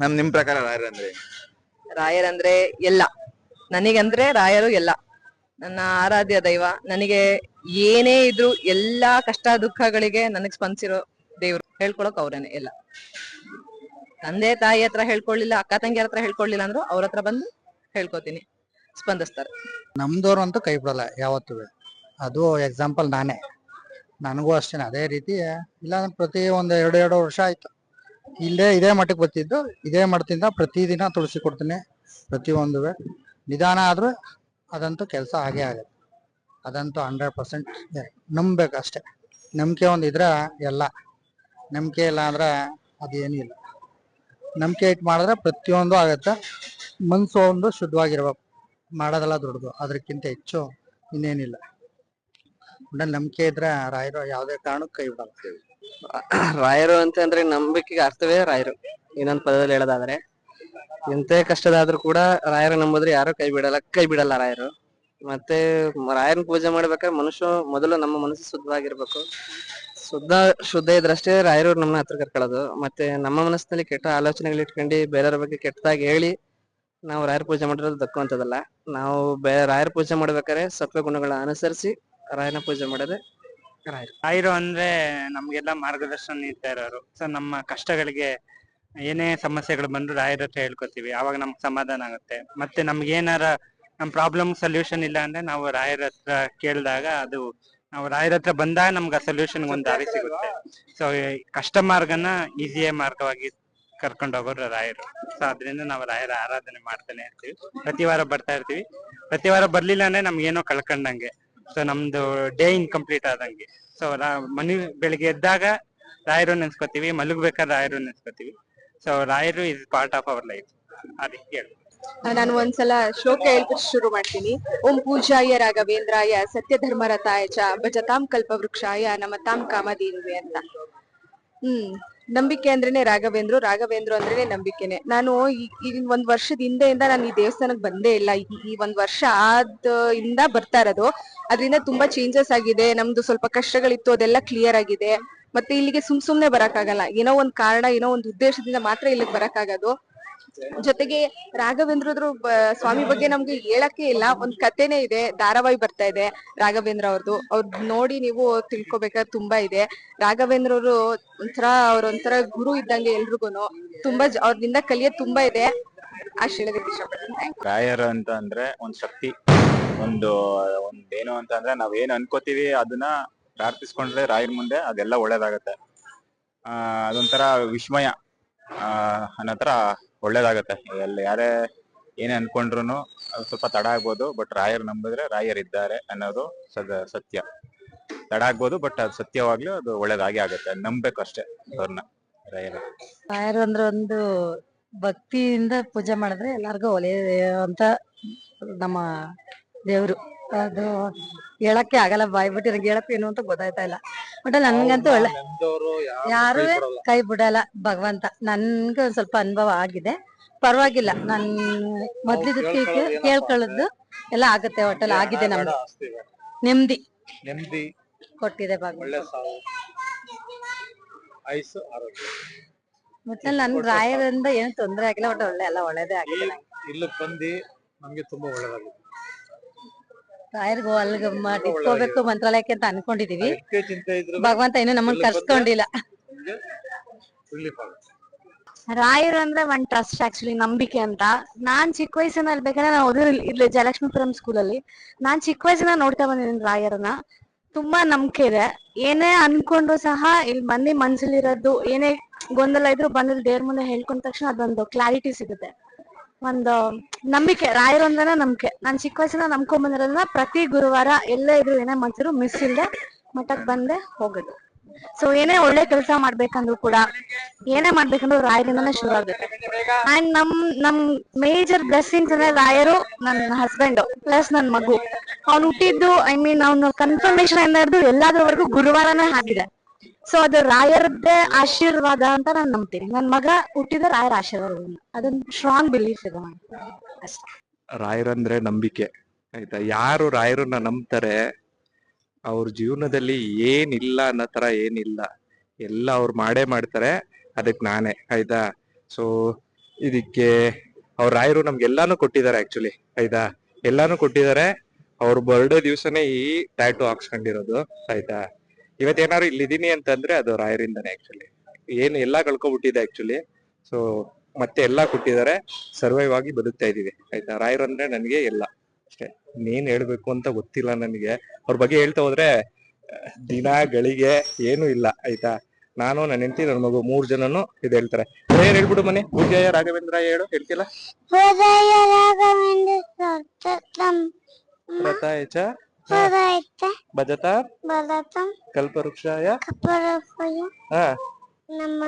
Ma'am ನಿಮ್ ಪ್ರಕಾರ ರಾಯರ್ ಅಂದ್ರೆ? ರಾಯರ್ ರಾಯರಂದ್ರೆ ಎಲ್ಲ. ನನಗಂದ್ರೆ ರಾಯರು ಎಲ್ಲ. ನನ್ನ ಆರಾಧ್ಯ ದೈವ. ನನಗೆ ಏನೇ ಇದ್ರು ಎಲ್ಲಾ ಕಷ್ಟ ದುಃಖಗಳಿಗೆ ನನಗ್ ಸ್ಪಂದಿಸಿರೋ ದೇವ್ರು. ಹೇಳ್ಕೊಳಕ್ ಅವ್ರೇನೆ ಎಲ್ಲ. ತಂದೆ ತಾಯಿ ಹತ್ರ ಹೇಳ್ಕೊಳ್ಳಿಲ್ಲ ಅಕ್ಕ ತಂಗಿಯರ ಹತ್ರ ಹೇಳ್ಕೊಳ್ಲಿಲ್ಲ ಅಂದ್ರು ಅವ್ರ ಹತ್ರ ಬಂದು ಹೇಳ್ಕೊತೀನಿ. ಸ್ಪಂದಿಸ್ತಾರೆ. ನಮ್ದವ್ರು ಅಂತೂ ಕೈ ಬಿಡಲ್ಲ ಯಾವತ್ತೂ. ಅದು ಎಕ್ಸಾಂಪಲ್ ನಾನೇ. ನನಗೂ ಅಷ್ಟೇನೆ ಅದೇ ರೀತಿ. ಇಲ್ಲ ಪ್ರತಿ ಒಂದ್ ಎರಡು ಎರಡು ವರ್ಷ ಆಯ್ತು. ಇಲ್ಲೇ ಇದೇ ಮಟ್ಟಕ್ಕೆ ಬರ್ತಿದ್ದು. ಇದೇ ಮಠದಿಂದ ಪ್ರತಿದಿನ ತುಳಸಿ ಕೊಡ್ತೀನಿ, ಪ್ರತಿ ಒಂದುವೆ. ನಿಧಾನ ಆದ್ರೂ ಅದಂತೂ ಕೆಲಸ ಆಗೇ ಆಗುತ್ತೆ. ಅದಂತೂ ಹಂಡ್ರೆಡ್ ಪರ್ಸೆಂಟ್ ನಂಬಬೇಕು ಅಷ್ಟೇ. ನಂಬಿಕೆ ಒಂದು ಇದ್ರೆ ಎಲ್ಲ. ನಂಬಿಕೆ ಇಲ್ಲ ಅಂದ್ರೆ ಅದೇನೂ ಇಲ್ಲ. ನಂಬಿಕೆ ಇಟ್ಟು ಮಾಡಿದ್ರೆ ಪ್ರತಿಯೊಂದು ಆಗುತ್ತೆ. ಮನಸ್ಸು ಒಂದು ಶುದ್ಧವಾಗಿರ್ಬೇಕು. ಮಾಡೋದೆಲ್ಲ ದೊಡ್ಡದು. ಅದಕ್ಕಿಂತ ಹೆಚ್ಚು ಇನ್ನೇನಿಲ್ಲ. ಒಟ್ನಲ್ಲಿ ನಂಬಿಕೆ ಇದ್ರೆ ರಾಯರು ಯಾವುದೇ ಕಾರಣಕ್ಕೂ ಕೈ ಬಿಡಲ್ಲ. ರಾಯರು ಅಂತಂದ್ರೆ ನಂಬಿಕೆಗೆ ಅರ್ಥವೇ ರಾಯರು. ಇನ್ನೊಂದ್ ಪದದಲ್ಲಿ ಹೇಳೋದಾದ್ರೆ, ಎಂತೆ ಕಷ್ಟದಾದ್ರೂ ಕೂಡ ರಾಯರ ನಂಬಿದ್ರೆ ಯಾರು ಕೈ ಬಿಡಲ್ಲ ಕೈ ಬಿಡಲ್ಲ ರಾಯರು. ಮತ್ತೆ ರಾಯರನ್ ಪೂಜೆ ಮಾಡ್ಬೇಕಾದ್ರೆ ಮನುಷ್ಯ ಮೊದಲು ನಮ್ಮ ಮನಸ್ಸು ಶುದ್ಧವಾಗಿರ್ಬೇಕು. ಶುದ್ಧ ಶುದ್ಧ ಇದ್ರಷ್ಟೇ ರಾಯರು ನಮ್ಮ ಹತ್ರ ಕರ್ಕೊಳ್ಳೋದು. ಮತ್ತೆ ನಮ್ಮ ಮನಸ್ಸಿನಲ್ಲಿ ಕೆಟ್ಟ ಆಲೋಚನೆಗಳು ಇಟ್ಕೊಂಡು ಬೇರೆಯವ್ರ ಬಗ್ಗೆ ಕೆಟ್ಟದಾಗಿ ಹೇಳಿ ನಾವು ರಾಯರ ಪೂಜೆ ಮಾಡಿರೋದು ದಕ್ಕುವಂತದಲ್ಲ ನಾವು ಬೇ, ರಾಯರ ಪೂಜೆ ಮಾಡ್ಬೇಕಾದ್ರೆ ಸತ್ವ ಗುಣಗಳನ್ನ ಅನುಸರಿಸಿ ರಾಯನ ಪೂಜೆ ಮಾಡೋದೆ ರಾಯರು. ರಾಯರು ಅಂದ್ರೆ ನಮ್ಗೆಲ್ಲ ಮಾರ್ಗದರ್ಶನ ನೀಡ್ತಾ ಇರೋರು. ಸೊ ನಮ್ಮ ಕಷ್ಟಗಳಿಗೆ ಏನೇ ಸಮಸ್ಯೆಗಳು ಬಂದ್ರು ರಾಯರ ಹತ್ರ ಹೇಳ್ಕೊತೀವಿ. ಅವಾಗ ನಮ್ಗೆ ಸಮಾಧಾನ ಆಗುತ್ತೆ. ಮತ್ತೆ ನಮ್ಗೆ ಏನಾರ ನಮ್ ಪ್ರಾಬ್ಲಮ್ ಸೊಲ್ಯೂಷನ್ ಇಲ್ಲ ಅಂದ್ರೆ ನಾವು ರಾಯರ ಹತ್ರ ಕೇಳಿದಾಗ ಅದು ನಾವು ರಾಯರ ಹತ್ರ ಬಂದಾಗ ನಮ್ಗೆ ಆ ಸೊಲ್ಯೂಷನ್ ಒಂದ್ ದಾರಿ ಸಿಗುತ್ತೆ. ಸೊ ಕಷ್ಟ ಮಾರ್ಗನ ಈಸಿಯೇ ಮಾರ್ಗವಾಗಿ ಕರ್ಕೊಂಡು ಹೋಗೋರು ರಾಯರು. ಸೊ ಅದರಿಂದ ನಾವು ರಾಯರ ಆರಾಧನೆ ಮಾಡ್ತಾನೆ ಇರ್ತೀವಿ. ಪ್ರತಿ ವಾರ ಬರ್ತಾ ಇರ್ತೀವಿ. ಪ್ರತಿ ವಾರ ಬರ್ಲಿಲ್ಲ ಅಂದ್ರೆ ನಮ್ಗೆ ಏನೋ ಕಳ್ಕೊಂಡಂಗೆ. ಸೊ ನಮ್ದು ಡೇ ಇನ್ಕಂಪ್ಲೀಟ್ ಆದಂಗೆ. ಸೊ ಮನಿ ಬೆಳಿಗ್ಗೆ ಎದ್ದಾಗ ರಾಯರು ನೆನ್ಸ್ಕೊತೀವಿ, ಮಲಗ್ಬೇಕಾದ್ರೆ ರಾಯರು ನೆನ್ಸ್ಕೊತೀವಿ. ಸೊ ರಾಯರು is part of our life ಅದಕ್ಕೆ ಹೇಳಿ ನಾನು ಒಂದ್ಸಲ ಶ್ಲೋಕ ಹೇಳ್ಬಿಟ್ಟು ಶುರು ಮಾಡ್ತೀನಿ. ಓಂ ಪೂಜಾಯ ರಾಘವೇಂದ್ರಾಯ ಸತ್ಯ ಧರ್ಮರತಾಯ ಚ ಭಜತಾಂ ಕಲ್ಪವೃಕ್ಷಾಯ ನಮತಾಂ ಕಾಮಧೇನುವೆ ಅಂತ. ಹ್ಮ್. ನಂಬಿಕೆ ಅಂದ್ರೇನೆ ರಾಘವೇಂದ್ರ ರಾಘವೇಂದ್ರ ಅಂದ್ರೇನೆ ನಂಬಿಕೆನೆ. ನಾನು ಈ- ಒಂದ್ ವರ್ಷದ ಹಿಂದೆಯಿಂದ ನಾನು ಈ ದೇವಸ್ಥಾನಕ್ ಬಂದೇ ಇಲ್ಲ. ಈ- ಒಂದ್ ವರ್ಷ ಆದ ಇಂದ ಬರ್ತಾ ಇರೋದು. ಅದರಿಂದ ತುಂಬಾ ಚೇಂಜಸ್ ಆಗಿದೆ. ನಮ್ದು ಸ್ವಲ್ಪ ಕಷ್ಟಗಳಿತ್ತು, ಅದೆಲ್ಲ ಕ್ಲಿಯರ್ ಆಗಿದೆ. ಮತ್ತೆ ಇಲ್ಲಿಗೆ ಸುಮ್ ಸುಮ್ನೆ ಬರಕ್ಕಾಗಲ್ಲ. ಏನೋ ಒಂದ್ ಕಾರಣ, ಏನೋ ಒಂದ್ ಉದ್ದೇಶದಿಂದ ಮಾತ್ರ ಇಲ್ಲಿಗೆ ಬರಕ್ಕಾಗೋದು. ಜೊತೆಗೆ ರಾಘವೇಂದ್ರದ್ರು ಸ್ವಾಮಿ ಬಗ್ಗೆ ನಮ್ಗೆ ಹೇಳಕ್ಕೆ ಇಲ್ಲ. ಒಂದ್ ಕಥೆನೇ ಇದೆ. ಧಾರಾವಾಹಿ ಬರ್ತಾ ಇದೆ ರಾಘವೇಂದ್ರ ಅವ್ರದ್ದು ಅವ್ರ ನೋಡಿ ನೀವು ತಿಳ್ಕೊಬೇಕಾದ್ರೆ ತುಂಬಾ ಇದೆ. ರಾಘವೇಂದ್ರ ಅವರು ಒಂಥರ ಅವ್ರ ಒಂಥರ ಗುರು ಇದ್ದಂಗೆ ಎಲ್ರಿಗೂನು ತುಂಬಾ ಅವ್ರಿಂದ ಕಲಿಯೋದ್ ತುಂಬಾ ಇದೆ. ಆ ರಾಯರು ಅಂತ ಅಂದ್ರೆ ಒಂದ್ ಶಕ್ತಿ. ಒಂದು ಒಂದ್ ಏನು ಅಂತ ಅಂದ್ರೆ ನಾವ್ ಏನ್ ಅನ್ಕೋತೀವಿ ಅದನ್ನ ಪ್ರಾರ್ಥಿಸ್ಕೊಂಡ್ರೆ ರಾಯರ್ ಮುಂದೆ ಅದೆಲ್ಲ ಒಳ್ಳೇದಾಗತ್ತೆ. ಆ, ಅದೊಂಥರ ವಿಸ್ಮಯ. ಅನ್ನೋ ತರ ಒಳ್ಳೇದಾಗತ್ತೆ. ಎಲ್ಲಿ ಯಾರೇ ಏನೇ ಅನ್ಕೊಂಡ್ರು ಸ್ವಲ್ಪ ತಡ ಆಗ್ಬೋದು ಬಟ್ ರಾಯರ್ ನಂಬಿದ್ರೆ ರಾಯರ್ ಇದ್ದಾರೆ ಅನ್ನೋದು ಸದ ಸತ್ಯ. ತಡ ಆಗ್ಬೋದು ಬಟ್ ಅದು ಸತ್ಯವಾಗ್ಲೂ ಅದು ಒಳ್ಳೇದಾಗಿ ಆಗತ್ತೆ. ನಂಬೇಕು ಅಷ್ಟೇ ಅವ್ರನ್ನ ರಾಯರ. ರಾಯರ್ ಅಂದ್ರೆ ಒಂದು ಭಕ್ತಿಯಿಂದ ಪೂಜೆ ಮಾಡಿದ್ರೆ ಎಲ್ಲಾರ್ಗು ಒಲೆಯ ಅಂತ ನಮ್ಮ ದೇವ್ರು. ಅದು ಹೇಳಕ್ಕೆ ಆಗಲ್ಲ ಬಾಯ್ ಬಿಟ್ಟು ನನಗೆ ಹೇಳಕ್ ಏನು ಅಂತ ಗೊತ್ತಾಯ್ತಾ ಇಲ್ಲ. ಬಟ್ ನನ್ಗಂತೂ ಒಳ್ಳೆ ಯಾರು ಕೈ ಬಿಡಲ್ಲ. ಭಗವಂತ. ನನ್ಗೆ ಒಂದ್ ಸ್ವಲ್ಪ ಅನುಭವ ಆಗಿದೆ. ಪರವಾಗಿಲ್ಲ ನನ್ ಮೊದ್ಲಿದ್ದಕ್ಕೆ ಕೇಳ್ಕೊಳ್ಳೋದು ಎಲ್ಲ ಆಗುತ್ತೆ ಒಟ್ಟಲ್ಲಿ ಆಗಿದೆ ನಮ್ದು. ನೆಮ್ಮದಿ. ನೆಮ್ಮದಿ. ಕೊಟ್ಟಿದೆ ಭಗವಂತ. ಒಟ್ಟಲ್ಲಿ ನನ್ ರಾಯರಿಂದ ಏನು ತೊಂದರೆ ಆಗಿಲ್ಲ ಒಟ್ಟು ಒಳ್ಳೆ ಎಲ್ಲ ಒಳ್ಳೇದೇ ಆಗಿದೆ ಬಂದು ನಮ್ಗೆ ತುಂಬಾ ಒಳ್ಳೇದಾಗಿದೆ ರಾಯರ್ಗು ಅಲ್ಲಿಗೆ ಮ- ಇಟ್ಕೋಬೇಕು ಮಂತ್ರಾಲಯಕ್ಕೆ ಅಂತ ಅನ್ಕೊಂಡಿದೀವಿ. ಭಗವಂತ ಇನ್ನು ನಮ್ಮನ್ನ ಕರ್ಸ್ಕೊಂಡಿಲ್ಲ. ರಾಯರು ಅಂದ್ರೆ ಒನ್ ಟ್ರಸ್ಟ್ ಆಕ್ಚುಲಿ ನಂಬಿಕೆ ಅಂತ. ನಾನ್ ಚಿಕ್ಕ ವಯಸ್ಸಿನಲ್ಲಿ ಬೇಕಾದ್ರೆ ನಾನು ಓದಿರೋ ಇಲ್ಲಿ ಜಯಲಕ್ಷ್ಮೀಪುರಂ ಸ್ಕೂಲಲ್ಲಿ ನಾನ್ ಚಿಕ್ಕ ವಯಸ್ಸಿನ ನೋಡ್ತಾ ಬಂದಿದ್ದೀನಿ ರಾಯರನ್ನ. ತುಂಬಾ ನಂಬಿಕೆ ಇದೆ. ಏನೇ ಅನ್ಕೊಂಡ್ರು ಸಹ ಇಲ್ಲಿ ಮಂದಿ ಮನ್ಸಲ್ಲಿರೋದು ಏನೇ ಗೊಂದಲ ಇದ್ರು ಬಂದಲ್ಲಿ ದೇವ್ರ ಮುಂದೆ ಹೇಳ್ಕೊಂಡ ತಕ್ಷಣ ಅದೊಂದು ಕ್ಲಾರಿಟಿ ಸಿಗುತ್ತೆ. ಒಂದು ನಂಬಿಕೆ ರಾಯರು ಅಂದ್ರೆ ನಂಬಿಕೆ. ನಾನ್ ಚಿಕ್ಕ ವಯಸ್ಸಿನ ನಂಬ್ಕೊಂಡ್ ಬಂದಿರೋದನ್ನ ಪ್ರತಿ ಗುರುವಾರ ಎಲ್ಲ ಇದ್ರು ಏನೇ ಮಾಡ್ತಿದ್ರು ಮಿಸ್ ಇಲ್ದೆ ಮಠಕ್ ಬಂದೆ ಹೋಗೋದು. ಸೊ ಏನೇ ಒಳ್ಳೆ ಕೆಲಸ ಮಾಡ್ಬೇಕಂದ್ರು ಕೂಡ, ಏನೇ ಮಾಡ್ಬೇಕಂದ್ರು ರಾಯರಿಂದನೇ ಶುರು ಆಗುತ್ತೆ. ಅಂಡ್ ನಮ್ ನಮ್ ಮೇಜರ್ ಬ್ಲೆಸ್ಸಿಂಗ್ಸ್ ಅಂದ್ರೆ ರಾಯರು ನನ್ನ ಹಸ್ಬೆಂಡ್ ಪ್ಲಸ್ ನನ್ ಮಗು. ಅವ್ನು ಹುಟ್ಟಿದ್ದು ಐ ಮೀನ್ ಅವ್ನು ಕನ್ಫರ್ಮೇಶನ್ ಎಲ್ಲಾದ್ರವರೆಗೂ ಗುರುವಾರನೇ ಆಗಿದೆ. ಸೊ ಅದು ರಾಯರದ್ದೇ ಆಶೀರ್ವಾದ ಅಂತ ನಾನು ನಂಬ್ತೀನಿ. ನನ್ನ ಮಗ ಹುಟ್ಟಿದ ರಾಯರ ಆಶೀರ್ವಾದ ಅದೊಂದು ಸ್ಟ್ರಾಂಗ್ ಬಿಲೀಫ್ ಇದೆ ರಾಯರಂದ್ರೆ ನಂಬಿಕೆ. ಆಯ್ತಾ? ಯಾರು ರಾಯರನ್ನ ನಂಬ್ತಾರೆ, ಅವ್ರ ಜೀವನದಲ್ಲಿ ಏನಿಲ್ಲ ಅನ್ನೋ ತರ ಏನಿಲ್ಲ. ಎಲ್ಲ ಅವ್ರು ಮಾಡೇ ಮಾಡ್ತಾರೆ, ಅದಕ್ ನಾನೇ. ಆಯ್ತಾ? ಸೊ ಇದಕ್ಕೆ ಅವ್ರ ರಾಯರು ನಮ್ಗೆಲ್ಲಾನು ಕೊಟ್ಟಿದ್ದಾರೆ ಆಕ್ಚುಲಿ ಆಯ್ತಾ? ಎಲ್ಲಾನು ಕೊಟ್ಟಿದ್ದಾರೆ. ಅವ್ರ ಬರ್ಡೇ ದಿವ್ಸನೇ ಈ ಟ್ಯಾಟು ಹಾಕ್ಸ್ಕೊಂಡಿರೋದು. ಆಯ್ತಾ? ಇವತ್ತೇನಾದ್ರು ಇಲ್ಲಿದೀನಿ ಅಂತಂದ್ರೆ ಅದು ರಾಯರಿಂದನೇ ಆಕ್ಚುಲಿ ಏನು ಎಲ್ಲ ಕಳ್ಕೊಬಿಟ್ಟಿದೆ ಆಕ್ಚುಲಿ ಸೊ ಮತ್ತೆ ಎಲ್ಲಾ ಕೊಟ್ಟಿದ್ದಾರೆ. ಸರ್ವೈವ್ ಆಗಿ ಬದುಕ್ತಾ ಇದೀವಿ ಆಯ್ತಾ? ರಾಯರ್ ಅಂದ್ರೆ ನನಗೆ ಎಲ್ಲ. ಅಷ್ಟೇ. ಇನ್ನೇನ್ ಹೇಳ್ಬೇಕು ಅಂತ ಗೊತ್ತಿಲ್ಲ ನನಗೆ. ಅವ್ರ ಬಗ್ಗೆ ಹೇಳ್ತಾ ಹೋದ್ರೆ ದಿನ ಗಳಿಗೆ ಏನು ಇಲ್ಲ. ಆಯ್ತಾ? ನಾನು ನನ್ನ ಹೆಂಡತಿ ನನ್ನ ಮಗು ಮೂರ್ ಜನನು ಇದು ಹೇಳ್ತಾರೆ. ಏನ್ ಹೇಳ್ಬಿಡು ಮನೆ? ಪೂಜೆಯ ರಾಘವೇಂದ್ರ ಹೇಳು. ಹೇಳ್ತಿಲ್ಲ ಹೃದಯ ರಾಘವೇಂದ್ರ ಭಜತಾ? ಕಲ್ಪವೃಕ್ಷಾಯ? ಹಾ. ನಮ್ಮ